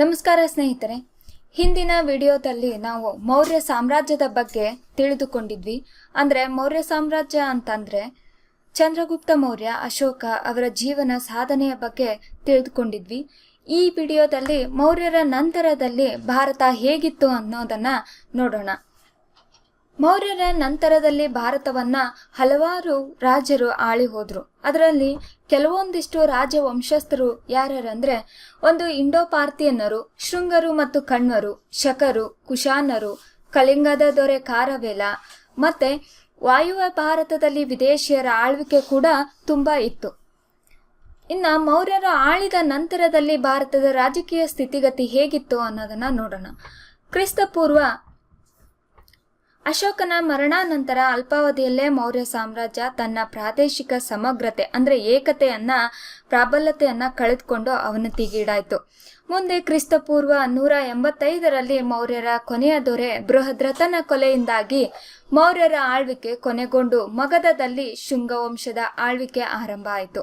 ನಮಸ್ಕಾರ ಸ್ನೇಹಿತರೆ, ಹಿಂದಿನ ವಿಡಿಯೋದಲ್ಲಿ ನಾವು ಮೌರ್ಯ ಸಾಮ್ರಾಜ್ಯದ ಬಗ್ಗೆ ತಿಳಿದುಕೊಂಡಿದ್ವಿ. ಅಂದರೆ ಮೌರ್ಯ ಸಾಮ್ರಾಜ್ಯ ಅಂತಂದ್ರೆ ಚಂದ್ರಗುಪ್ತ ಮೌರ್ಯ, ಅಶೋಕ ಅವರ ಜೀವನ ಸಾಧನೆಯ ಬಗ್ಗೆ ತಿಳಿದುಕೊಂಡಿದ್ವಿ. ಈ ವಿಡಿಯೋದಲ್ಲಿ ಮೌರ್ಯರ ನಂತರದಲ್ಲಿ ಭಾರತ ಹೇಗಿತ್ತು ಅನ್ನೋದನ್ನ ನೋಡೋಣ. ಮೌರ್ಯರ ನಂತರದಲ್ಲಿ ಭಾರತವನ್ನ ಹಲವಾರು ರಾಜರು ಆಳಿ ಹೋದ್ರು. ಅದರಲ್ಲಿ ಕೆಲವೊಂದಿಷ್ಟು ರಾಜವಂಶಸ್ಥರು ಯಾರ್ಯಾರಂದ್ರೆ, ಒಂದು ಇಂಡೋ ಪಾರ್ಥಿಯನ್ನರು ಶೃಂಗರು ಮತ್ತು ಕಣ್ವರು ಶಕರು, ಕುಶಾನರು, ಕಳಿಂಗದ ದೊರೆ ಕಾರವೇಲ ಮತ್ತೆ ವಾಯುವ್ಯ ಭಾರತದಲ್ಲಿ ವಿದೇಶಿಯರ ಆಳ್ವಿಕೆ ಕೂಡ ತುಂಬಾ ಇತ್ತು. ಇನ್ನ ಮೌರ್ಯರು ಆಳಿದ ನಂತರದಲ್ಲಿ ಭಾರತದ ರಾಜಕೀಯ ಸ್ಥಿತಿಗತಿ ಹೇಗಿತ್ತು ಅನ್ನೋದನ್ನ ನೋಡೋಣ. ಕ್ರಿಸ್ತ ಪೂರ್ವ ಅಶೋಕನ ಮರಣಾನಂತರ ಅಲ್ಪಾವಧಿಯಲ್ಲೇ ಮೌರ್ಯ ಸಾಮ್ರಾಜ್ಯ ತನ್ನ ಪ್ರಾದೇಶಿಕ ಸಮಗ್ರತೆ, ಅಂದ್ರೆ ಏಕತೆಯನ್ನ, ಪ್ರಾಬಲ್ಯತೆಯನ್ನ ಕಳೆದುಕೊಂಡು ಅವನತಿಗೀಡಾಯಿತು ಮುಂದೆ ಕ್ರಿಸ್ತಪೂರ್ವ ನೂರ ಎಂಬತ್ತೈದರಲ್ಲಿ ಮೌರ್ಯರ ಕೊನೆಯ ದೊರೆ ಬೃಹದ್ರಥನ ಕೊಲೆಯಿಂದಾಗಿ ಮೌರ್ಯರ ಆಳ್ವಿಕೆ ಕೊನೆಗೊಂಡು ಮಗಧದಲ್ಲಿ ಶುಂಗವಂಶದ ಆಳ್ವಿಕೆ ಆರಂಭ ಆಯಿತು.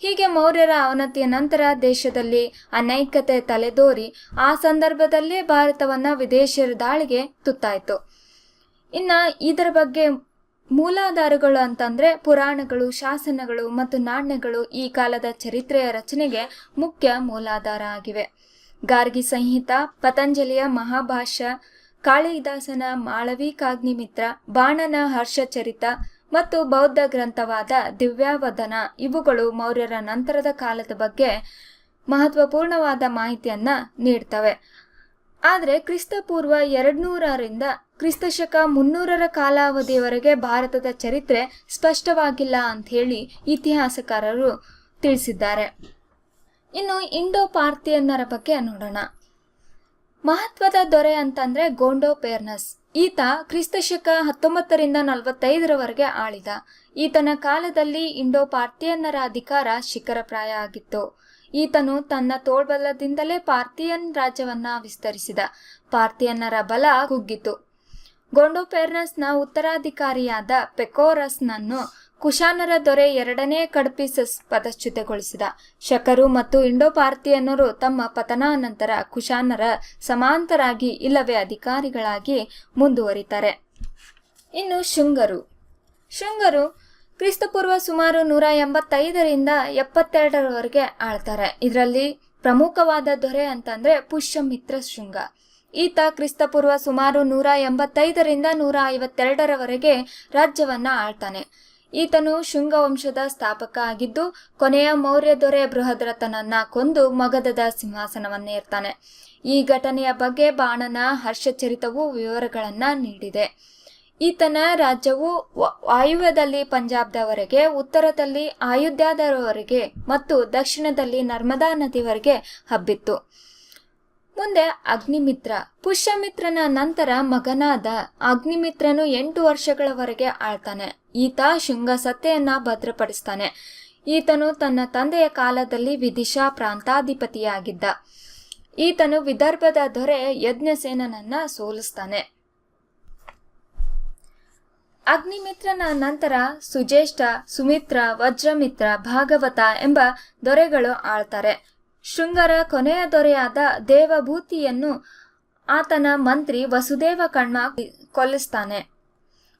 ಹೀಗೆ ಮೌರ್ಯರ ಅವನತಿಯ ನಂತರ ದೇಶದಲ್ಲಿ ಅನೈಕ್ಯತೆ ತಲೆದೋರಿ, ಆ ಸಂದರ್ಭದಲ್ಲೇ ಭಾರತವನ್ನ ವಿದೇಶಿಯರ ದಾಳಿಗೆ ತುತ್ತಾಯಿತು. ಇನ್ನ ಇದರ ಬಗ್ಗೆ ಮೂಲಾಧಾರಗಳು ಅಂತಂದ್ರೆ ಪುರಾಣಗಳು, ಶಾಸನಗಳು ಮತ್ತು ನಾಣ್ಯಗಳು ಈ ಕಾಲದ ಚರಿತ್ರೆಯ ರಚನೆಗೆ ಮುಖ್ಯ ಮೂಲಾಧಾರ ಆಗಿವೆ. ಗಾರ್ಗಿ ಸಂಹಿತ, ಪತಂಜಲಿಯ ಮಹಾಭಾಷ್ಯ, ಕಾಳಿದಾಸನ ಮಾಳವಿಕಾಗ್ನಿಮಿತ್ರ ಬಾಣನ ಹರ್ಷಚರಿತ ಮತ್ತು ಬೌದ್ಧ ಗ್ರಂಥವಾದ ದಿವ್ಯಾವಧನ ಇವುಗಳು ಮೌರ್ಯರ ನಂತರದ ಕಾಲದ ಬಗ್ಗೆ ಮಹತ್ವಪೂರ್ಣವಾದ ಮಾಹಿತಿಯನ್ನ ನೀಡ್ತವೆ. ಆದರೆ ಕ್ರಿಸ್ತಪೂರ್ವ ಎರಡ್ನೂರರಿಂದ ಕ್ರಿಸ್ತಶಕ ಮುನ್ನೂರರ ಕಾಲಾವಧಿಯವರೆಗೆ ಭಾರತದ ಚರಿತ್ರೆ ಸ್ಪಷ್ಟವಾಗಿಲ್ಲ ಅಂತ ಹೇಳಿ ಇತಿಹಾಸಕಾರರು ತಿಳಿಸಿದ್ದಾರೆ. ಇನ್ನು ಇಂಡೋ ಪಾರ್ಥಿಯನ್ನರ ಬಗ್ಗೆ ನೋಡೋಣ. ಮಹತ್ವದ ದೊರೆ ಅಂತಂದ್ರೆ ಗೋಂಡೋ ಪೇರ್ನಸ್. ಈತ ಕ್ರಿಸ್ತಶಕ ಹತ್ತೊಂಬತ್ತರಿಂದ ನಲವತ್ತೈದರವರೆಗೆ ಆಳಿದ. ಈತನ ಕಾಲದಲ್ಲಿ ಇಂಡೋ ಪಾರ್ಥಿಯನ್ನರ ಅಧಿಕಾರ ಶಿಖರಪ್ರಾಯ ಆಗಿತ್ತು. ಈತನು ತನ್ನ ತೋಳ್ಬಲದಿಂದಲೇ ಪಾರ್ಥಿಯನ್ ರಾಜ್ಯವನ್ನ ವಿಸ್ತರಿಸಿದ. ಪಾರ್ಥಿಯನ್ನರ ಬಲ ಕುಗ್ಗಿತು ಗೊಂಡೋಪೆರ್ನಸ್ನ ಉತ್ತರಾಧಿಕಾರಿಯಾದ ಪೆಕೋರಸ್ನನ್ನು ಕುಶಾನರ ದೊರೆ ಎರಡನೇ ಕಡ್ಪಿಸಸ್ ಪದಚ್ಯುತಗೊಳಿಸಿದ. ಶಕರು ಮತ್ತು ಇಂಡೋ ಪಾರ್ಥಿಯನ್ನರು ತಮ್ಮ ಪತನಾನಂತರ ಕುಶಾನರ ಸಮಾಂತರಾಗಿ ಇಲ್ಲವೇ ಅಧಿಕಾರಿಗಳಾಗಿ ಮುಂದುವರಿತಾರೆ. ಇನ್ನು ಶುಂಗರು. ಶೃಂಗರು ಕ್ರಿಸ್ತಪೂರ್ವ ಸುಮಾರು ನೂರ ಎಂಬತ್ತೈದರಿಂದ ಎಪ್ಪತ್ತೆರಡರವರೆಗೆ ಆಳ್ತಾರೆ. ಇದರಲ್ಲಿ ಪ್ರಮುಖವಾದ ದೊರೆ ಅಂತಂದ್ರೆ ಪುಷ್ಯಮಿತ್ರ ಶೃಂಗ. ಈತ ಕ್ರಿಸ್ತಪೂರ್ವ ಸುಮಾರು ನೂರ ಎಂಬತ್ತೈದರಿಂದ ನೂರ ಐವತ್ತೆರಡರವರೆಗೆ ರಾಜ್ಯವನ್ನ ಆಳ್ತಾನೆ. ಈತನು ಶೃಂಗ ವಂಶದ ಸ್ಥಾಪಕ ಆಗಿದ್ದು, ಕೊನೆಯ ಮೌರ್ಯ ದೊರೆ ಬೃಹದ್ರಥನನ್ನ ಕೊಂದು ಮಗಧದ ಸಿಂಹಾಸನವನ್ನೇರ್ತಾನೆ ಈ ಘಟನೆಯ ಬಗ್ಗೆ ಬಾಣನ ಹರ್ಷಚರಿತವು ವಿವರಗಳನ್ನ ನೀಡಿದೆ. ಈತನ ರಾಜ್ಯವು ವಾಯುವ್ಯದಲ್ಲಿ ಪಂಜಾಬ್ದವರೆಗೆ, ಉತ್ತರದಲ್ಲಿ ಆಯುಧ್ಯಾದವರೆಗೆ ಮತ್ತು ದಕ್ಷಿಣದಲ್ಲಿ ನರ್ಮದಾ ನದಿವರೆಗೆ ಹಬ್ಬಿತ್ತು. ಮುಂದೆ ಅಗ್ನಿಮಿತ್ರ. ಪುಷ್ಯಮಿತ್ರನ ನಂತರ ಮಗನಾದ ಅಗ್ನಿಮಿತ್ರನು ಎಂಟು ವರ್ಷಗಳವರೆಗೆ ಆಳ್ತಾನೆ. ಈತ ಶೃಂಗ ಸತ್ತೆಯನ್ನ ಭದ್ರಪಡಿಸ್ತಾನೆ. ಈತನು ತನ್ನ ತಂದೆಯ ಕಾಲದಲ್ಲಿ ವಿದಿಶಾ ಪ್ರಾಂತಾಧಿಪತಿಯಾಗಿದ್ದ. ಈತನು ವಿದರ್ಭದ ದೊರೆ ಯಜ್ಞಸೇನನನ್ನ ಸೋಲಿಸ್ತಾನೆ. ಅಗ್ನಿಮಿತ್ರನ ನಂತರ ಸುಜೇಷ್ಠ, ಸುಮಿತ್ರ, ವಜ್ರಮಿತ್ರ, ಭಾಗವತ ಎಂಬ ದೊರೆಗಳು ಆಳ್ತಾರೆ. ಶೃಂಗರ ಕೊನೆಯ ದೊರೆಯಾದ ದೇವಭೂತಿಯನ್ನು ಆತನ ಮಂತ್ರಿ ವಸುದೇವ ಕಣ್ಮ ಕೊಲ್ಲಿಸ್ತಾನೆ.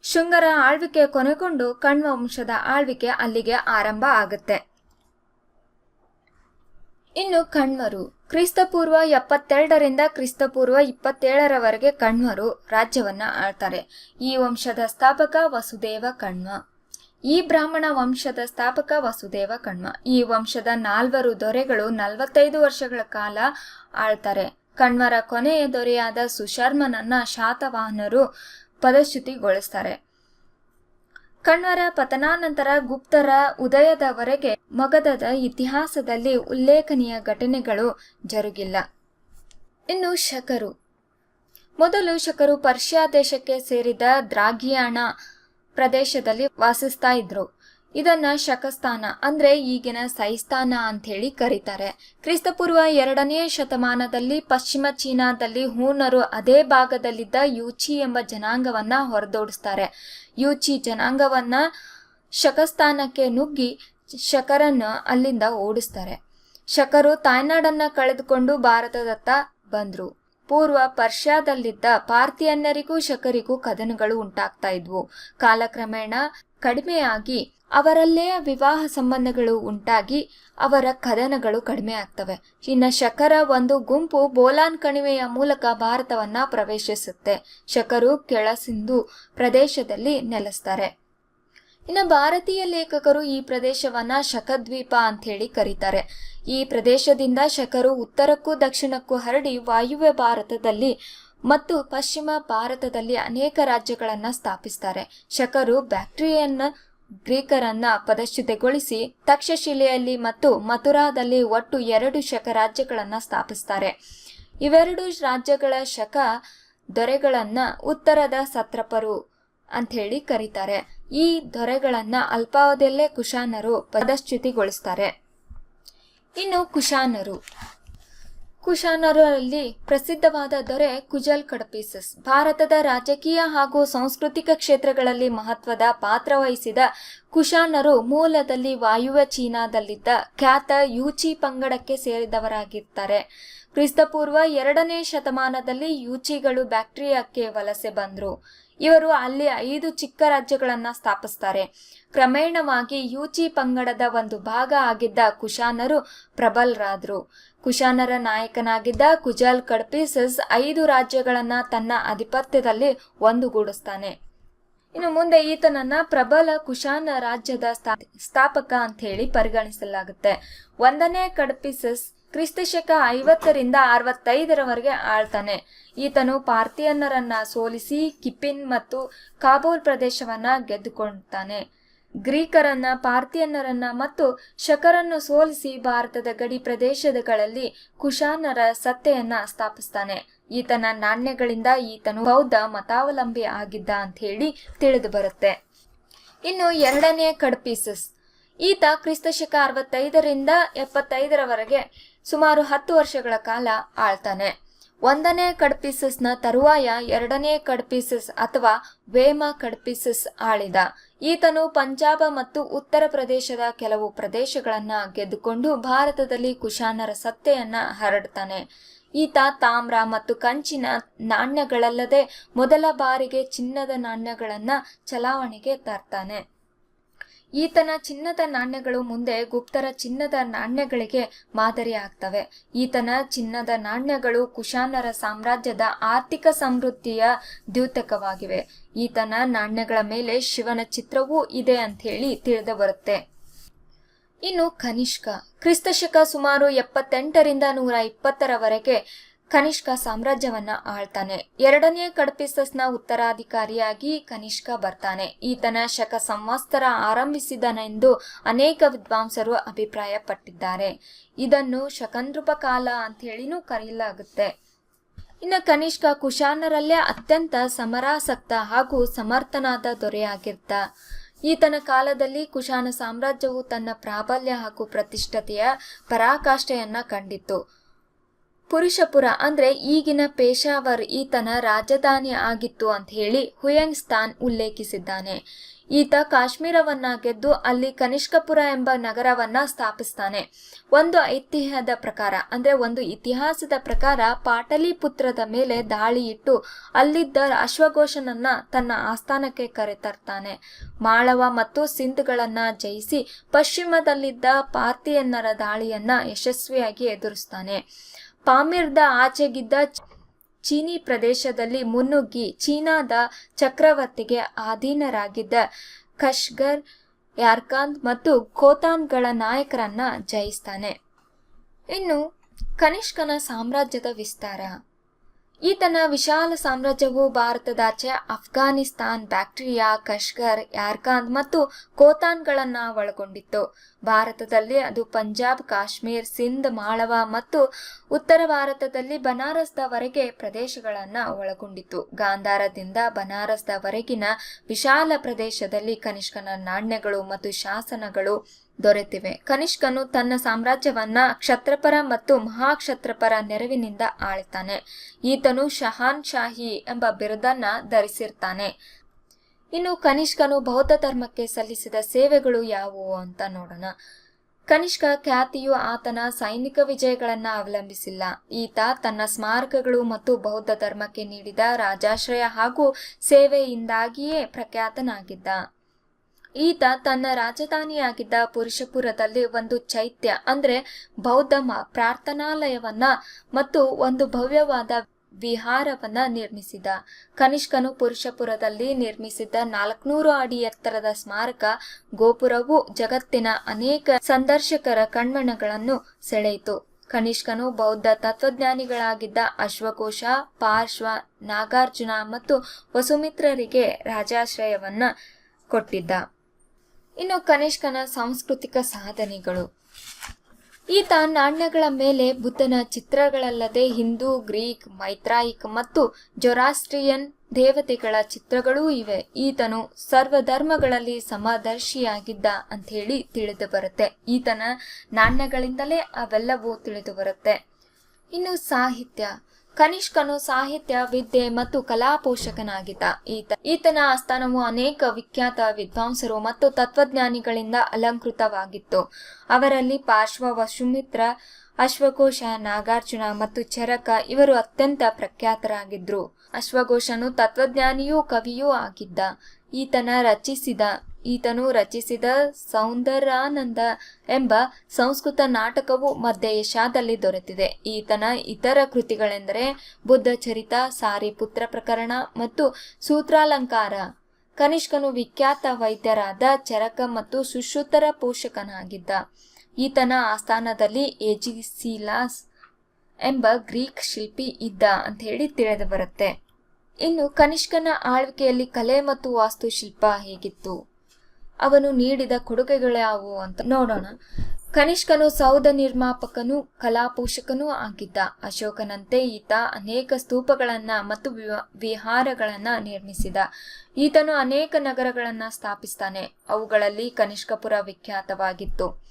ಶೃಂಗರ ಆಳ್ವಿಕೆ ಕೊನೆಗೊಂಡು ಕಣ್ವ ವಂಶದ ಆಳ್ವಿಕೆ ಅಲ್ಲಿಗೆ ಆರಂಭ ಆಗುತ್ತೆ. ಇನ್ನು ಕಣ್ವರು ಕ್ರಿಸ್ತಪೂರ್ವ ಎಪ್ಪತ್ತೆರಡರಿಂದ ಕ್ರಿಸ್ತಪೂರ್ವ ಇಪ್ಪತ್ತೇಳರವರೆಗೆ ಕಣ್ವರು ರಾಜ್ಯವನ್ನ ಆಳ್ತಾರೆ. ಈ ವಂಶದ ಸ್ಥಾಪಕ ವಸುದೇವ ಕಣ್ವ ಈ ಬ್ರಾಹ್ಮಣ ವಂಶದ ಸ್ಥಾಪಕ ವಸುದೇವ ಕಣ್ಮ. ಈ ವಂಶದ ನಾಲ್ವರು ದೊರೆಗಳು ನಲವತ್ತೈದು ವರ್ಷಗಳ ಕಾಲ ಆಳ್ತಾರೆ. ಕಣ್ವರ ಕೊನೆಯ ದೊರೆಯಾದ ಸುಶರ್ಮನನ್ನ ಶಾತವಾಹನರು ಪದಶ್ಯುತಿಗೊಳಿಸ್ತಾರೆ ಕಣ್ವರ ಪತನಾನಂತರ ಗುಪ್ತರ ಉದಯದವರೆಗೆ ಮಗಧದ ಇತಿಹಾಸದಲ್ಲಿ ಉಲ್ಲೇಖನೀಯ ಘಟನೆಗಳು ಜರುಗಿಲ್ಲ. ಇನ್ನು ಶಕರು. ಮೊದಲು ಶಕರು ಪರ್ಷಿಯಾ ದೇಶಕ್ಕೆ ಸೇರಿದ ದ್ರಾಗಿಯಾಣ ಪ್ರದೇಶದಲ್ಲಿ ವಾಸಿಸ್ತಾ ಇದ್ರು. ಇದನ್ನ ಶಕಸ್ಥಾನ ಅಂದ್ರೆ ಈಗಿನ ಸೈಸ್ಥಾನ ಅಂತ ಹೇಳಿ ಕರೀತಾರೆ. ಕ್ರಿಸ್ತಪೂರ್ವ ಎರಡನೇ ಶತಮಾನದಲ್ಲಿ ಪಶ್ಚಿಮ ಚೀನಾದಲ್ಲಿ ಹೂನರು ಅದೇ ಭಾಗದಲ್ಲಿದ್ದ ಯೂಚಿ ಎಂಬ ಜನಾಂಗವನ್ನ ಹೊರದೋಡಿಸ್ತಾರೆ. ಯೂಚಿ ಜನಾಂಗವನ್ನ ಶಕಸ್ಥಾನಕ್ಕೆ ನುಗ್ಗಿ ಶಕರನ್ನು ಅಲ್ಲಿಂದ ಓಡಿಸ್ತಾರೆ. ಶಕರು ತಾಯ್ನಾಡನ್ನ ಕಳೆದುಕೊಂಡು ಭಾರತದತ್ತ ಬಂದ್ರು. ಪೂರ್ವ ಪರ್ಷ್ಯಾದಲ್ಲಿದ್ದ ಪಾರ್ಥಿಯನ್ನರಿಗೂ ಶಕರಿಗೂ ಕದನಗಳು ಉಂಟಾಗ್ತಾ ಇದ್ವು. ಕಾಲಕ್ರಮೇಣ ಕಡಿಮೆಯಾಗಿ ಅವರಲ್ಲೇ ವಿವಾಹ ಸಂಬಂಧಗಳು ಉಂಟಾಗಿ ಅವರ ಕದನಗಳು ಕಡಿಮೆ ಆಗ್ತವೆ. ಇನ್ನು ಶಕರ ಒಂದು ಗುಂಪು ಬೋಲಾನ್ ಕಣಿವೆಯ ಮೂಲಕ ಭಾರತವನ್ನ ಪ್ರವೇಶಿಸುತ್ತೆ. ಶಕರು ಕೆಳಸಿಂದು ಪ್ರದೇಶದಲ್ಲಿ ನೆಲೆಸ್ತಾರೆ. ಇನ್ನು ಭಾರತೀಯ ಲೇಖಕರು ಈ ಪ್ರದೇಶವನ್ನ ಶಕದ್ವೀಪ ಅಂತ ಹೇಳಿ ಕರೀತಾರೆ. ಈ ಪ್ರದೇಶದಿಂದ ಶಕರು ಉತ್ತರಕ್ಕೂ ದಕ್ಷಿಣಕ್ಕೂ ಹರಡಿ ವಾಯುವ್ಯ ಭಾರತದಲ್ಲಿ ಮತ್ತು ಪಶ್ಚಿಮ ಭಾರತದಲ್ಲಿ ಅನೇಕ ರಾಜ್ಯಗಳನ್ನ ಸ್ಥಾಪಿಸ್ತಾರೆ. ಶಕರು ಬ್ಯಾಕ್ಟೀರಿಯನ್ನ ಗ್ರೀಕರನ್ನ ಪದಚ್ಯುತಗೊಳಿಸಿ ತಕ್ಷಶಿಲೆಯಲ್ಲಿ ಮತ್ತು ಮಥುರಾದಲ್ಲಿ ಒಟ್ಟು ಎರಡು ಶಕ ರಾಜ್ಯಗಳನ್ನ ಸ್ಥಾಪಿಸ್ತಾರೆ. ಇವೆರಡು ರಾಜ್ಯಗಳ ಶಕ ದೊರೆಗಳನ್ನ ಉತ್ತರದ ಸತ್ರಪರು ಅಂಥೇಳಿ ಕರೀತಾರೆ. ಈ ದೊರೆಗಳನ್ನ ಅಲ್ಪಾವಧಿಯಲ್ಲೇ ಕುಶಾನರು ಪದಚ್ಯುತಿಗೊಳಿಸ್ತಾರೆ. ಇನ್ನು ಕುಶಾನರು. ಕುಶಾನರಲ್ಲಿ ಪ್ರಸಿದ್ಧವಾದ ದೊರೆ ಕುಜಲ್ ಕಡಪೀಸಸ್. ಭಾರತದ ರಾಜಕೀಯ ಹಾಗೂ ಸಾಂಸ್ಕೃತಿಕ ಕ್ಷೇತ್ರಗಳಲ್ಲಿ ಮಹತ್ವದ ಪಾತ್ರ ವಹಿಸಿದ ಕುಶಾನರು ಮೂಲದಲ್ಲಿ ವಾಯುವ್ಯ ಚೀನಾದಲ್ಲಿದ್ದ ಖ್ಯಾತ ಯೂಚಿ ಪಂಗಡಕ್ಕೆ ಸೇರಿದವರಾಗಿರ್ತಾರೆ. ಕ್ರಿಸ್ತಪೂರ್ವ ಎರಡನೇ ಶತಮಾನದಲ್ಲಿ ಯೂಚಿಗಳು ಬ್ಯಾಕ್ಟೀರಿಯಾಕ್ಕೆ ವಲಸೆ ಬಂದರು. ಇವರು ಅಲ್ಲಿ ಐದು ಚಿಕ್ಕ ರಾಜ್ಯಗಳನ್ನು ಸ್ಥಾಪಿಸ್ತಾರೆ. ಕ್ರಮೇಣವಾಗಿ ಯೂಚಿ ಪಂಗಡದ ಒಂದು ಭಾಗ ಆಗಿದ್ದ ಕುಶಾನರು ಪ್ರಬಲರಾದರು. ಕುಶಾನರ ನಾಯಕನಾಗಿದ್ದ ಕುಜಾಲ್ ಕಡ್ಪೀಸಸ್ ಐದು ರಾಜ್ಯಗಳನ್ನು ತನ್ನ ಆಧಿಪತ್ಯದಲ್ಲಿ ಒಂದುಗೂಡಿಸ್ತಾನೆ. ಇನ್ನು ಮುಂದೆ ಈತನನ್ನ ಪ್ರಬಲ ಕುಶಾನ ರಾಜ್ಯದ ಸ್ಥಾ- ಸ್ಥಾಪಕ ಅಂತ ಹೇಳಿ ಪರಿಗಣಿಸಲಾಗುತ್ತೆ. ಒಂದನೇ ಕಡ್ಪಿಸಸ್ ಕ್ರಿಸ್ತಶಕ ಐವತ್ತರಿಂದ ಅರವತ್ತೈದರವರೆಗೆ ಆಳ್ತಾನೆ. ಈತನು ಪಾರ್ಥಿಯನ್ನರನ್ನ ಸೋಲಿಸಿ ಕಿಪಿನ್ ಮತ್ತು ಕಾಬೂಲ್ ಪ್ರದೇಶವನ್ನ ಗೆದ್ದುಕೊಳ್ತಾನೆ. ಗ್ರೀಕರನ್ನ ಪಾರ್ಥಿಯನ್ನರನ್ನ ಮತ್ತು ಶಕರನ್ನು ಸೋಲಿಸಿ ಭಾರತದ ಗಡಿ ಪ್ರದೇಶಗಳಲ್ಲಿ ಕುಶಾನರ ಸತ್ತೆಯನ್ನ ಸ್ಥಾಪಿಸ್ತಾನೆ. ಈತನ ನಾಣ್ಯಗಳಿಂದ ಈತನು ಬೌದ್ಧ ಮತಾವಲಂಬಿ ಆಗಿದ್ದ ಅಂತ ಹೇಳಿ ತಿಳಿದು ಬರುತ್ತೆ ಇನ್ನು ಎರಡನೇ ಕಡ್ಪೀಸಸ್ ಈತ ಕ್ರಿಸ್ತಶಕ ಅರವತ್ತೈದರಿಂದ ಎಪ್ಪತ್ತೈದರವರೆಗೆ ಸುಮಾರು ಹತ್ತು ವರ್ಷಗಳ ಕಾಲ ಆಳ್ತಾನೆ. ಒಂದನೇ ಕಡ್ಪೀಸಸ್ನ ತರುವಾಯ ಎರಡನೇ ಕಡ್ಪಿಸಸ್ ಅಥವಾ ವೇಮ ಕಡ್ಪಿಸಸ್ ಆಳಿದ. ಈತನು ಪಂಜಾಬ ಮತ್ತು ಉತ್ತರ ಪ್ರದೇಶದ ಕೆಲವು ಪ್ರದೇಶಗಳನ್ನ ಗೆದ್ದುಕೊಂಡು ಭಾರತದಲ್ಲಿ ಕುಶಾನರ ಸತ್ತೆಯನ್ನ ಹರಡ್ತಾನೆ. ಈತ ತಾಮ್ರ ಮತ್ತು ಕಂಚಿನ ನಾಣ್ಯಗಳಲ್ಲದೆ ಮೊದಲ ಬಾರಿಗೆ ಚಿನ್ನದ ನಾಣ್ಯಗಳನ್ನ ಚಲಾವಣೆಗೆ ತರ್ತಾನೆ. ಈತನ ಚಿನ್ನದ ನಾಣ್ಯಗಳು ಮುಂದೆ ಗುಪ್ತರ ಚಿನ್ನದ ನಾಣ್ಯಗಳಿಗೆ ಮಾದರಿ ಆಗ್ತವೆ. ಈತನ ಚಿನ್ನದ ನಾಣ್ಯಗಳು ಕುಶಾನರ ಸಾಮ್ರಾಜ್ಯದ ಆರ್ಥಿಕ ಸಮೃದ್ಧಿಯ ದ್ಯೋತಕವಾಗಿವೆ. ಈತನ ನಾಣ್ಯಗಳ ಮೇಲೆ ಶಿವನ ಚಿತ್ರವೂ ಇದೆ ಅಂತ ಹೇಳಿ ತಿಳಿದು ಬರುತ್ತೆ. ಇನ್ನು ಕನಿಷ್ಕ, ಕ್ರಿಸ್ತಶಕ ಸುಮಾರು ಎಪ್ಪತ್ತೆಂಟರಿಂದ ನೂರ ಇಪ್ಪತ್ತರವರೆಗೆ ಕನಿಷ್ಕ ಸಾಮ್ರಾಜ್ಯವನ್ನ ಆಳ್ತಾನೆ. ಎರಡನೇ ಕಡ್ಪಿಸಸ್ನ ಉತ್ತರಾಧಿಕಾರಿಯಾಗಿ ಕನಿಷ್ಕ ಬರ್ತಾನೆ. ಈತನ ಶಕ ಸಂವತ್ಸರ ಆರಂಭಿಸಿದನೆಂದು ಅನೇಕ ವಿದ್ವಾಂಸರು ಅಭಿಪ್ರಾಯಪಟ್ಟಿದ್ದಾರೆ. ಇದನ್ನು ಶಕಂದ್ರುಪ ಕಾಲ ಅಂತ ಹೇಳಿನೂ ಕರೆಯಲಾಗುತ್ತೆ. ಇನ್ನು ಕನಿಷ್ಕ ಕುಶಾನರಲ್ಲೇ ಅತ್ಯಂತ ಸಮರಾಸಕ್ತ ಹಾಗೂ ಸಮರ್ಥನಾದ ದೊರೆಯಾಗಿರ್ತ ಈತನ ಕಾಲದಲ್ಲಿ ಕುಶಾನ ಸಾಮ್ರಾಜ್ಯವು ತನ್ನ ಪ್ರಾಬಲ್ಯ ಹಾಗೂ ಪ್ರತಿಷ್ಠತೆಯ ಪರಾಕಾಷ್ಠೆಯನ್ನ ಕಂಡಿತ್ತು. ಪುರುಷಪುರ ಅಂದ್ರೆ ಈಗಿನ ಪೇಶಾವರ್ ಈತನ ರಾಜಧಾನಿ ಆಗಿತ್ತು ಅಂತ ಹೇಳಿ ಹುಯಂಗ್ ಸ್ಥಾನ್ ಉಲ್ಲೇಖಿಸಿದ್ದಾನೆ. ಈತ ಕಾಶ್ಮೀರವನ್ನ ಗೆದ್ದು ಅಲ್ಲಿ ಕನಿಷ್ಕಪುರ ಎಂಬ ನಗರವನ್ನ ಸ್ಥಾಪಿಸ್ತಾನೆ. ಒಂದು ಐತಿಹ್ಯದ ಪ್ರಕಾರ ಅಂದ್ರೆ ಒಂದು ಇತಿಹಾಸದ ಪ್ರಕಾರ ಪಾಟಲಿಪುತ್ರದ ಮೇಲೆ ದಾಳಿ ಇಟ್ಟು ಅಲ್ಲಿದ್ದ ಅಶ್ವಘೋಷನನ್ನ ತನ್ನ ಆಸ್ಥಾನಕ್ಕೆ ಕರೆತರ್ತಾನೆ. ಮಾಳವ ಮತ್ತು ಸಿಂಧ್ಗಳನ್ನ ಜಯಿಸಿ ಪಶ್ಚಿಮದಲ್ಲಿದ್ದ ಪಾರ್ಥಿಯನ್ನರ ದಾಳಿಯನ್ನ ಯಶಸ್ವಿಯಾಗಿ ಎದುರಿಸ್ತಾನೆ. ಪಾಮಿರ್ದ ಆಚೆಗಿದ್ದ ಚೀನಿ ಪ್ರದೇಶದಲ್ಲಿ ಮುನ್ನುಗ್ಗಿ ಚೀನಾದ ಚಕ್ರವರ್ತಿಗೆ ಅಧೀನರಾಗಿದ್ದ ಕಶ್ಗರ್ ಯಾರ್ಕಾಂದ್ ಮತ್ತು ಖೋತಾನ್ಗಳ ನಾಯಕರನ್ನ ಜಯಿಸ್ತಾನೆ. ಇನ್ನು ಕನಿಷ್ಕನ ಸಾಮ್ರಾಜ್ಯದ ವಿಸ್ತಾರ. ಈತನ ವಿಶಾಲ ಸಾಮ್ರಾಜ್ಯವು ಭಾರತದಾಚೆ ಅಫ್ಘಾನಿಸ್ತಾನ್ ಬ್ಯಾಕ್ಟೀರಿಯಾ ಕಶ್ಗರ್ ಯಾರ್ಕಾಂದ್ ಮತ್ತು ಕೋತಾನ್ಗಳನ್ನ ಒಳಗೊಂಡಿತ್ತು. ಭಾರತದಲ್ಲಿ ಅದು ಪಂಜಾಬ್, ಕಾಶ್ಮೀರ್, ಸಿಂಧ್, ಮಾಳವ ಮತ್ತು ಉತ್ತರ ಭಾರತದಲ್ಲಿ ಬನಾರಸ್ದವರೆಗೆ ಪ್ರದೇಶಗಳನ್ನ ಒಳಗೊಂಡಿತ್ತು. ಗಾಂಧಾರದಿಂದ ಬನಾರಸ್ದವರೆಗಿನ ವಿಶಾಲ ಪ್ರದೇಶದಲ್ಲಿ ಕನಿಷ್ಕನ ನಾಣ್ಯಗಳು ಮತ್ತು ಶಾಸನಗಳು ದೊರೆತಿವೆ. ಕನಿಷ್ಕನು ತನ್ನ ಸಾಮ್ರಾಜ್ಯವನ್ನ ಕ್ಷತ್ರಪರ ಮತ್ತು ಮಹಾಕ್ಷತ್ರಪರ ನೆರವಿನಿಂದ ಆಳ್ತಾನೆ. ಈತನು ಶಹಾನ್ ಶಾಹಿ ಎಂಬ ಬಿರುದನ್ನ ಧರಿಸಿರ್ತಾನೆ. ಇನ್ನು ಕನಿಷ್ಕನು ಬೌದ್ಧ ಧರ್ಮಕ್ಕೆ ಸಲ್ಲಿಸಿದ ಸೇವೆಗಳು ಯಾವುವು ಅಂತ ನೋಡೋಣ. ಕನಿಷ್ಕ ಖ್ಯಾತಿಯು ಆತನ ಸೈನಿಕ ವಿಜಯಗಳನ್ನ ಅವಲಂಬಿಸಿಲ್ಲ. ಈತ ತನ್ನ ಸ್ಮಾರಕಗಳು ಮತ್ತು ಬೌದ್ಧ ಧರ್ಮಕ್ಕೆ ನೀಡಿದ ರಾಜಾಶ್ರಯ ಹಾಗೂ ಸೇವೆಯಿಂದಾಗಿಯೇ ಪ್ರಖ್ಯಾತನಾಗಿದ್ದ. ಈತ ತನ್ನ ರಾಜಧಾನಿಯಾಗಿದ್ದ ಪುರುಷಪುರದಲ್ಲಿ ಒಂದು ಚೈತ್ಯ, ಅಂದ್ರೆ ಬೌದ್ಧಮ ಪ್ರಾರ್ಥನಾಲಯವನ್ನ ಮತ್ತು ಒಂದು ಭವ್ಯವಾದ ವಿಹಾರವನ್ನ ನಿರ್ಮಿಸಿದ. ಕನಿಷ್ಕನು ಪುರುಷಪುರದಲ್ಲಿ ನಿರ್ಮಿಸಿದ್ದ ನಾಲ್ಕುನೂರು ಅಡಿ ಎತ್ತರದ ಸ್ಮಾರಕ ಗೋಪುರವು ಜಗತ್ತಿನ ಅನೇಕ ಸಂದರ್ಶಕರ ಕಣ್ಮನಗಳನ್ನು ಸೆಳೆಯಿತು. ಕನಿಷ್ಕನು ಬೌದ್ಧ ತತ್ವಜ್ಞಾನಿಗಳಾಗಿದ್ದ ಅಶ್ವಕೋಶ ಪಾರ್ಶ್ವ ನಾಗಾರ್ಜುನ ಮತ್ತು ವಸುಮಿತ್ರರಿಗೆ ರಾಜಾಶ್ರಯವನ್ನ ಕೊಟ್ಟಿದ್ದ. ಇನ್ನು ಕನಿಷ್ಕನ ಸಾಂಸ್ಕೃತಿಕ ಸಾಧನೆಗಳು. ಈತ ನಾಣ್ಯಗಳ ಮೇಲೆ ಬುದ್ಧನ ಚಿತ್ರಗಳಲ್ಲದೆ ಹಿಂದೂ, ಗ್ರೀಕ್, ಮೈತ್ರಾಯಿಕ್ ಮತ್ತು ಜೊರಾಸ್ಟ್ರಿಯನ್ ದೇವತೆಗಳ ಚಿತ್ರಗಳೂ ಇವೆ. ಈತನು ಸರ್ವಧರ್ಮಗಳಲ್ಲಿ ಸಮದರ್ಶಿಯಾಗಿದ್ದ ಅಂತ ಹೇಳಿ ತಿಳಿದು ಬರುತ್ತೆ. ಈತನ ನಾಣ್ಯಗಳಿಂದಲೇ ಅವೆಲ್ಲವೂ ತಿಳಿದು ಬರುತ್ತೆ. ಇನ್ನು ಸಾಹಿತ್ಯ. ಕನಿಷ್ಕನು ಸಾಹಿತ್ಯ, ವಿದ್ಯೆ ಮತ್ತು ಕಲಾ ಪೋಷಕನಾಗಿದ್ದ ಈತ. ಈತನ ಆಸ್ಥಾನವು ಅನೇಕ ವಿಖ್ಯಾತ ವಿದ್ವಾಂಸರು ಮತ್ತು ತತ್ವಜ್ಞಾನಿಗಳಿಂದ ಅಲಂಕೃತವಾಗಿತ್ತು. ಅವರಲ್ಲಿ ಪಾರ್ಶ್ವ ವಸುಮಿತ್ರ, ಅಶ್ವಘೋಷ, ನಾಗಾರ್ಜುನ ಮತ್ತು ಚರಕ ಇವರು ಅತ್ಯಂತ ಪ್ರಖ್ಯಾತರಾಗಿದ್ರು. ಅಶ್ವಘೋಷನು ತತ್ವಜ್ಞಾನಿಯೂ ಕವಿಯೂ ಆಗಿದ್ದ. ಈತನ ರಚಿಸಿದ ಈತನು ರಚಿಸಿದ ಸೌಂದರಾನಂದ ಎಂಬ ಸಂಸ್ಕೃತ ನಾಟಕವು ಮಧ್ಯ ಏಷ್ಯಾದಲ್ಲಿ ದೊರೆತಿದೆ. ಈತನ ಇತರ ಕೃತಿಗಳೆಂದರೆ ಬುದ್ಧ ಚರಿತ ಸಾರಿಪುತ್ರ ಪ್ರಕರಣ ಮತ್ತು ಸೂತ್ರಾಲಂಕಾರ. ಕನಿಷ್ಕನು ವಿಖ್ಯಾತ ವೈದ್ಯರಾದ ಚರಕ ಮತ್ತು ಸುಶ್ರುತರ ಪೋಷಕನಾಗಿದ್ದ. ಈತನ ಆಸ್ಥಾನದಲ್ಲಿ ಎಜಿಸಿಲಾಸ್ ಎಂಬ ಗ್ರೀಕ್ ಶಿಲ್ಪಿ ಇದ್ದ ಅಂತ ಹೇಳಿ ತಿಳಿದು ಬರುತ್ತೆ. ಇನ್ನು ಕನಿಷ್ಕನ ಆಳ್ವಿಕೆಯಲ್ಲಿ ಕಲೆ ಮತ್ತು ವಾಸ್ತುಶಿಲ್ಪ ಹೇಗಿತ್ತು? ಅವನು ನೀಡಿದ ಕೊಡುಗೆಗಳ್ಯಾವು ಅಂತ ನೋಡೋಣ. ಕನಿಷ್ಕನು ಸೌಧ ನಿರ್ಮಾಪಕನು ಕಲಾಪೋಷಕನೂ ಆಗಿದ್ದ. ಅಶೋಕನಂತೆ ಈತ ಅನೇಕ ಸ್ತೂಪಗಳನ್ನು ಮತ್ತು ವಿಹಾರಗಳನ್ನ ನಿರ್ಮಿಸಿದ. ಈತನು ಅನೇಕ ನಗರಗಳನ್ನು ಸ್ಥಾಪಿಸ್ತಾನೆ. ಅವುಗಳಲ್ಲಿ ಕನಿಷ್ಕಪುರ ವಿಖ್ಯಾತವಾಗಿತ್ತು.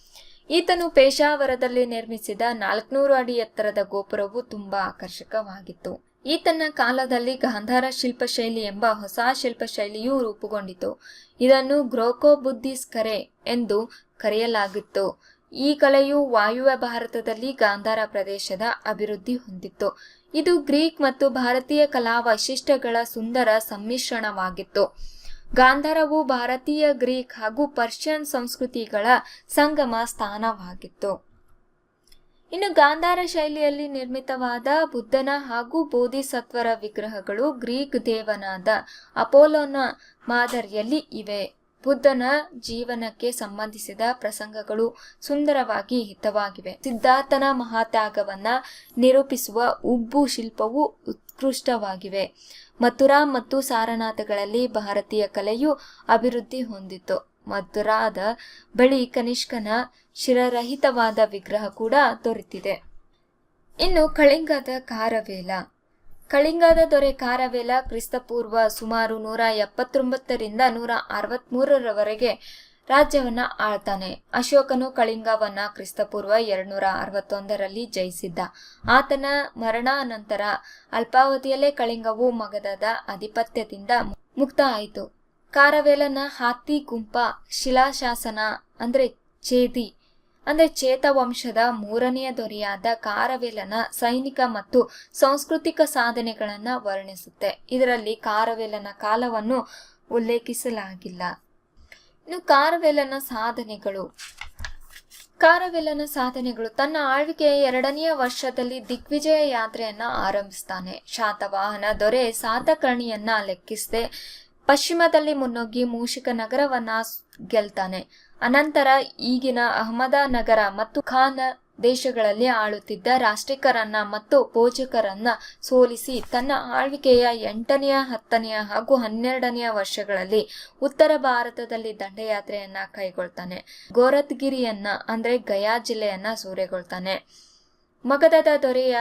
ಈತನು ಪೇಶಾವರದಲ್ಲಿ ನಿರ್ಮಿಸಿದ ನಾಲ್ಕುನೂರು ಅಡಿ ಎತ್ತರದ ಗೋಪುರವು ತುಂಬಾ ಆಕರ್ಷಕವಾಗಿತ್ತು. ಈತನ ಕಾಲದಲ್ಲಿ ಗಾಂಧಾರ ಶಿಲ್ಪಶೈಲಿ ಎಂಬ ಹೊಸ ಶಿಲ್ಪಶೈಲಿಯು ರೂಪುಗೊಂಡಿತು. ಇದನ್ನು ಗ್ರೋಕೋ ಬುದ್ಧಿಸ್ಕರೆ ಎಂದು ಕರೆಯಲಾಗಿತ್ತು. ಈ ಕಲೆಯು ವಾಯುವ್ಯ ಭಾರತದಲ್ಲಿ ಗಾಂಧಾರ ಪ್ರದೇಶದ ಅಭಿವೃದ್ಧಿ ಹೊಂದಿತ್ತು. ಇದು ಗ್ರೀಕ್ ಮತ್ತು ಭಾರತೀಯ ಕಲಾ ವೈಶಿಷ್ಟ್ಯಗಳ ಸುಂದರ ಸಮ್ಮಿಶ್ರಣವಾಗಿತ್ತು. ಗಾಂಧಾರವು ಭಾರತೀಯ ಗ್ರೀಕ್ ಹಾಗೂ ಪರ್ಷಿಯನ್ ಸಂಸ್ಕೃತಿಗಳ ಸಂಗಮ ಸ್ಥಾನವಾಗಿತ್ತು. ಇನ್ನು ಗಾಂಧಾರ ಶೈಲಿಯಲ್ಲಿ ನಿರ್ಮಿತವಾದ ಬುದ್ಧನ ಹಾಗೂ ಬೋಧಿಸತ್ವರ ವಿಗ್ರಹಗಳು ಗ್ರೀಕ್ ದೇವನಾದ ಅಪೋಲೋನ ಮಾದರಿಯಲ್ಲಿ ಇವೆ. ಬುದ್ಧನ ಜೀವನಕ್ಕೆ ಸಂಬಂಧಿಸಿದ ಪ್ರಸಂಗಗಳು ಸುಂದರವಾಗಿ ಹಿತವಾಗಿವೆ. ಸಿದ್ಧಾರ್ಥನ ಮಹಾತ್ಯಾಗವನ್ನ ನಿರೂಪಿಸುವ ಉಬ್ಬು ಶಿಲ್ಪವು ಉತ್ಕೃಷ್ಟವಾಗಿವೆ. ಮಥುರಾ ಮತ್ತು ಸಾರನಾಥಗಳಲ್ಲಿ ಭಾರತೀಯ ಕಲೆಯು ಅಭಿವೃದ್ಧಿ ಹೊಂದಿತು ಮಥುರಾದ ಬಳಿ ಕನಿಷ್ಕನ ಶಿರರಹಿತವಾದ ವಿಗ್ರಹ ಕೂಡ ದೊರೆತಿದೆ. ಇನ್ನು ಕಳಿಂಗದ ಕಾರವೇಲ. ಕಳಿಂಗದ ದೊರೆ ಕಾರವೇಲ ಕ್ರಿಸ್ತಪೂರ್ವ ಸುಮಾರು ನೂರ ಎಪ್ಪತ್ತೊಂಬತ್ತರಿಂದ ನೂರ ಅರವತ್ಮೂರರವರೆಗೆ ರಾಜ್ಯವನ್ನ ಆಳ್ತಾನೆ. ಅಶೋಕನು ಕಳಿಂಗವನ್ನ ಕ್ರಿಸ್ತಪೂರ್ವ ಎರಡ್ನೂರ ಅರವತ್ತೊಂದರಲ್ಲಿ ಜಯಿಸಿದ್ದ. ಆತನ ಮರಣಾನಂತರ ಅಲ್ಪಾವಧಿಯಲ್ಲೇ ಕಳಿಂಗವು ಮಗಧದ ಆಧಿಪತ್ಯದಿಂದ ಮುಕ್ತ ಆಯಿತು ಕಾರವೇಲನ ಹಾತಿ ಗುಂಪ ಶಿಲಾಶಾಸನ, ಅಂದ್ರೆ ಚೇದಿ ಅಂದ್ರೆ ಚೇತವಂಶದ ಮೂರನೆಯ ದೊರೆಯಾದ ಕಾರವೇಲನ ಸೈನಿಕ ಮತ್ತು ಸಾಂಸ್ಕೃತಿಕ ಸಾಧನೆಗಳನ್ನು ವರ್ಣಿಸುತ್ತೆ. ಇದರಲ್ಲಿ ಕಾರವೇಲನ ಕಾಲವನ್ನು ಉಲ್ಲೇಖಿಸಲಾಗಿಲ್ಲ. ಇನ್ನು ಕಾರವೇಲನ ಸಾಧನೆಗಳು. ಕಾರವೇಲನ ಸಾಧನೆಗಳು ತನ್ನ ಆಳ್ವಿಕೆಯ ಎರಡನೆಯ ವರ್ಷದಲ್ಲಿ ದಿಗ್ವಿಜಯ ಯಾತ್ರೆಯನ್ನ ಆರಂಭಿಸ್ತಾನೆ. ಶಾತವಾಹನ ದೊರೆ ಸಾತಕರ್ಣಿಯನ್ನ ಲೆಕ್ಕಿಸದೆ ಪಶ್ಚಿಮದಲ್ಲಿ ಮುನ್ನುಗ್ಗಿ ಮೂಷಿಕ ನಗರವನ್ನ ಗೆಲ್ತಾನೆ. ಅನಂತರ ಈಗಿನ ಅಹಮದನಗರ ಮತ್ತು ಖಾನ್ ದೇಶಗಳಲ್ಲಿ ಆಳುತ್ತಿದ್ದ ರಾಷ್ಟ್ರಿಕರನ್ನ ಮತ್ತು ಪೋಜಕರನ್ನ ಸೋಲಿಸಿ ತನ್ನ ಆಳ್ವಿಕೆಯ ಎಂಟನೆಯ, ಹತ್ತನೆಯ ಹಾಗೂ ಹನ್ನೆರಡನೆಯ ವರ್ಷಗಳಲ್ಲಿ ಉತ್ತರ ಭಾರತದಲ್ಲಿ ದಂಡಯಾತ್ರೆಯನ್ನ ಕೈಗೊಳ್ತಾನೆ. ಗೋರತ್ಗಿರಿಯನ್ನ, ಅಂದ್ರೆ ಗಯಾ ಜಿಲ್ಲೆಯನ್ನ ಸೂರೆಗೊಳ್ತಾನೆ. ಮಗಧದ ದೊರೆಯ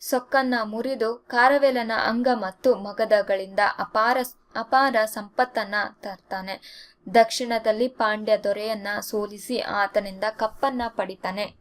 ಸೊಕ್ಕನ್ನ ಮುರಿದು ಕಾರವೆಲನ ಅಂಗ ಮತ್ತು ಮಗದಗಳಿಂದ ಅಪಾರ ಅಪಾರ ಸಂಪತ್ತನ್ನ ತರ್ತಾನೆ. ದಕ್ಷಿಣದಲ್ಲಿ ಪಾಂಡ್ಯ ದೊರೆಯನ್ನ ಸೋಲಿಸಿ ಆತನಿಂದ ಕಪ್ಪನ್ನ ಪಡಿತಾನೆ.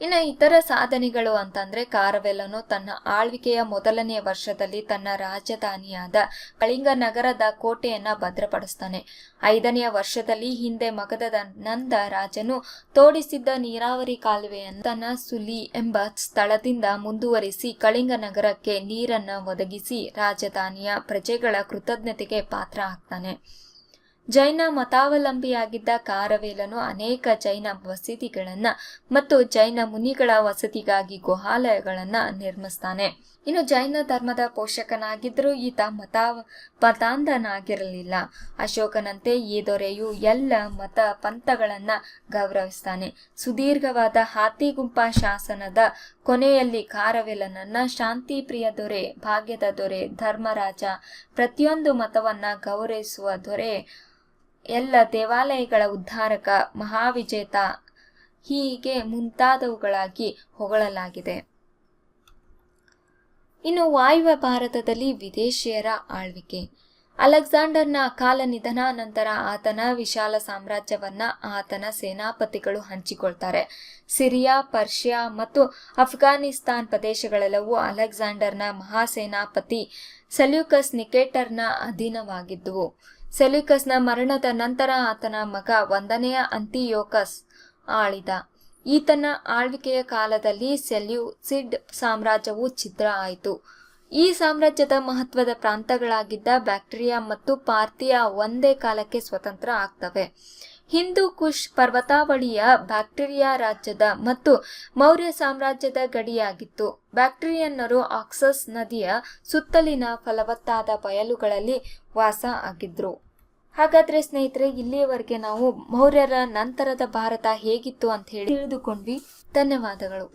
ಇನ್ನು ಇತರ ಸಾಧನೆಗಳು ಅಂತಂದ್ರೆ ಕಾರವೆಲ್ಲನು ತನ್ನ ಆಳ್ವಿಕೆಯ ಮೊದಲನೆಯ ವರ್ಷದಲ್ಲಿ ತನ್ನ ರಾಜಧಾನಿಯಾದ ಕಳಿಂಗ ನಗರದ ಕೋಟೆಯನ್ನ ಭದ್ರಪಡಿಸ್ತಾನೆ. ಐದನೆಯ ವರ್ಷದಲ್ಲಿ ಹಿಂದೆ ಮಗದದ ನಂದ ರಾಜನು ತೋಡಿಸಿದ್ದ ನೀರಾವರಿ ಕಾಲುವೆಯನ್ನು ತನ್ನ ಸುಲಿ ಎಂಬ ಸ್ಥಳದಿಂದ ಮುಂದುವರಿಸಿ ಕಳಿಂಗ ನಗರಕ್ಕೆ ನೀರನ್ನ ಒದಗಿಸಿ ರಾಜಧಾನಿಯ ಪ್ರಜೆಗಳ ಕೃತಜ್ಞತೆಗೆ ಪಾತ್ರ ಆಗ್ತಾನೆ. ಜೈನ ಮತಾವಲಂಬಿಯಾಗಿದ್ದ ಕಾರವೇಲನು ಅನೇಕ ಜೈನ ವಸತಿಗಳನ್ನ ಮತ್ತು ಜೈನ ಮುನಿಗಳ ವಸತಿಗಾಗಿ ಗುಹಾಲಯಗಳನ್ನ ನಿರ್ಮಿಸ್ತಾನೆ. ಇನ್ನು ಜೈನ ಧರ್ಮದ ಪೋಷಕನಾಗಿದ್ದರೂ ಈತ ಮತ, ಮತಾಂಧನಾಗಿರಲಿಲ್ಲ. ಅಶೋಕನಂತೆ ಈ ದೊರೆಯು ಎಲ್ಲ ಮತ ಪಂಥಗಳನ್ನ ಗೌರವಿಸ್ತಾನೆ. ಸುದೀರ್ಘವಾದ ಹಾತಿಗುಂಪ ಶಾಸನದ ಕೊನೆಯಲ್ಲಿ ಕಾರವೇಲನನ್ನ ಶಾಂತಿ ಪ್ರಿಯ ದೊರೆ, ಭಾಗ್ಯದ ದೊರೆ, ಧರ್ಮರಾಜ ಪ್ರತಿಯೊಂದು ಮತವನ್ನ ಗೌರವಿಸುವ ದೊರೆ ಎಲ್ಲ ದೇವಾಲಯಗಳ ಉದ್ಧಾರಕ ಮಹಾವಿಜೇತ ಹೀಗೆ ಮುಂತಾದವುಗಳಾಗಿ ಹೊಗಳಲಾಗಿದೆ. ಇನ್ನು ವಾಯುವ್ಯ ಭಾರತದಲ್ಲಿ ವಿದೇಶಿಯರ ಆಳ್ವಿಕೆ. ಅಲೆಕ್ಸಾಂಡರ್ನ ಅಕಾಲ ನಿಧನ ನಂತರ ಆತನ ವಿಶಾಲ ಸಾಮ್ರಾಜ್ಯವನ್ನ ಆತನ ಸೇನಾಪತಿಗಳು ಹಂಚಿಕೊಳ್ತಾರೆ. ಸಿರಿಯಾ, ಪರ್ಷಿಯಾ ಮತ್ತು ಅಫ್ಘಾನಿಸ್ತಾನ್ ಪ್ರದೇಶಗಳೆಲ್ಲವೂ ಅಲೆಕ್ಸಾಂಡರ್ನ ಮಹಾಸೇನಾಪತಿ ಸೆಲ್ಯೂಕಸ್ ನಿಕೇಟರ್ನ ಅಧೀನವಾಗಿದ್ದುವು. ಸೆಲ್ಯೂಕಸ್ನ ಮರಣದ ನಂತರ ಆತನ ಮಗ ಒಂದನೆಯ ಅಂತಿಯೋಕಸ್ ಆಳಿದ. ಈತನ ಆಳ್ವಿಕೆಯ ಕಾಲದಲ್ಲಿ ಸೆಲ್ಯೂಸಿಡ್ ಸಾಮ್ರಾಜ್ಯವು ಛಿದ್ರ ಆಯಿತು. ಈ ಸಾಮ್ರಾಜ್ಯದ ಮಹತ್ವದ ಪ್ರಾಂತಗಳಾಗಿದ್ದ ಬ್ಯಾಕ್ಟೀರಿಯಾ ಮತ್ತು ಪಾರ್ಥಿಯಾ ಒಂದೇ ಕಾಲಕ್ಕೆ ಸ್ವತಂತ್ರ ಆಗ್ತವೆ. ಹಿಂದೂ ಕುಶ್ ಪರ್ವತಾವಳಿಯ ಬ್ಯಾಕ್ಟೀರಿಯಾ ರಾಜ್ಯದ ಮತ್ತು ಮೌರ್ಯ ಸಾಮ್ರಾಜ್ಯದ ಗಡಿಯಾಗಿತ್ತು. ಬ್ಯಾಕ್ಟೀರಿಯನ್ನರು ಆಕ್ಸಸ್ ನದಿಯ ಸುತ್ತಲಿನ ಫಲವತ್ತಾದ ಬಯಲುಗಳಲ್ಲಿ ವಾಸ ಆಗಿದ್ರು. ಹಾಗಾದ್ರೆ ಸ್ನೇಹಿತರೆ ಇಲ್ಲಿಯವರೆಗೆ ನಾವು ಮೌರ್ಯರ ನಂತರದ ಭಾರತ ಹೇಗಿತ್ತು ಅಂತ ಹೇಳಿ ತಿಳಿದುಕೊಂಡ್ವಿ. ಧನ್ಯವಾದಗಳು.